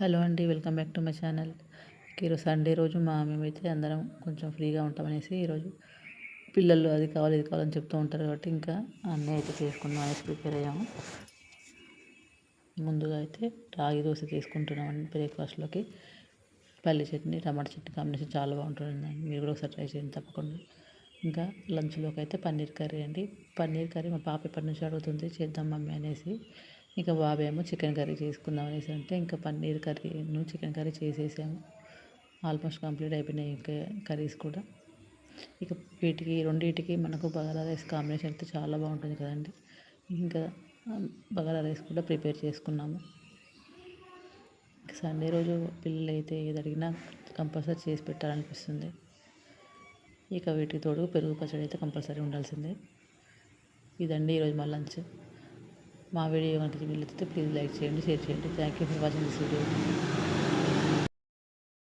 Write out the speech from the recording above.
Hello అండి welcome back to my channel. ఈరోజు Sunday రోజు మా మేమైతే అందరం కొంచెం ఫ్రీగా ఉంటామనేసి ఈరోజు పిల్లలు అది కావాలి ఇది కావాలని చెప్తూ ఉంటారు కాబట్టి ఇంకా అన్నీ అయితే చేసుకుందాం అనేసి ప్రిపేర్ అయ్యాము. ముందుగా అయితే రాగి దోశ తీసుకుంటున్నామండి బ్రేక్ఫాస్ట్లోకి. పల్లి చట్నీ టమాటా చట్నీ కాంబినేషన్ చాలా బాగుంటుంది మీరు కూడా ఒకసారి ట్రై చేయండి తప్పకుండా. ఇంకా లంచ్లోకి అయితే పన్నీర్ కర్రీ అండి. పన్నీర్ కర్రీ మా పాప ఎప్పటి నుంచి అడుగుతుంది చేద్దాం మమ్మీ అనేసి. ఇక బాబేమో చికెన్ కర్రీ చేసుకుందాం అనేసి అంటే ఇంకా పన్నీర్ కర్రీను చికెన్ కర్రీ చేసేసాము. ఆల్మోస్ట్ కంప్లీట్ అయిపోయినాయి ఇంకా కర్రీస్ కూడా. ఇక వీటికి రెండింటికి మనకు బగారా రైస్ కాంబినేషన్ అయితే చాలా బాగుంటుంది కదండి. ఇంకా బగారా రైస్ కూడా ప్రిపేర్ చేసుకున్నాము. సండే రోజు పిల్లలు అయితే ఏది అడిగినా కంపల్సరీ చేసి పెట్టాలనిపిస్తుంది. ఇక వీటికి తోడు పెరుగు పచ్చడి అయితే కంపల్సరీ ఉండాల్సిందే. ఇదండి ఈరోజు మా లంచ్. మా వీడియో కనుక వీళ్ళైతే ప్లీజ్ లైక్ చేయండి షేర్ చేయండి thank you for watching this video